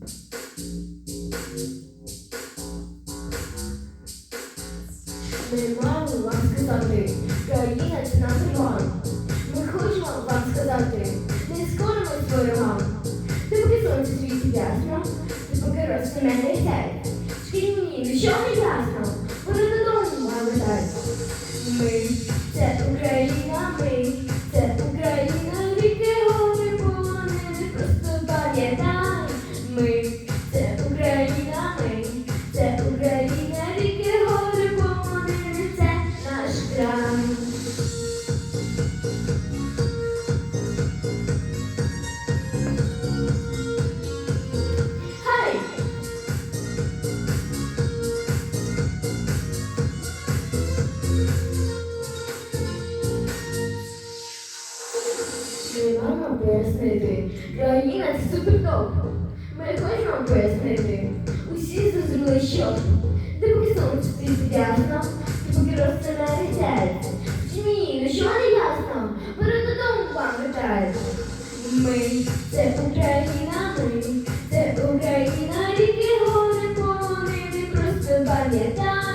Ми маємо вам сказати, країна це наш Іван. Ми хочемо вам сказати, не скоримось ворогам. Ти поки сонце світить ясно, ти поки росте мене серце. Скільки мені, що не ясно, вони додому мали дати. Ми це Україна, ми Ми вам вам пояснити. Країна це супертоп. Ми хочемо вам пояснити. Усі зрозуміли, що ти поки сонце світить ясно, ти поки росте навіть. Ні, ну що не ясно? Перед додому вам вітають. Ми це Україна, ми це Україна, ріки гори полонини, просто пам'ятають.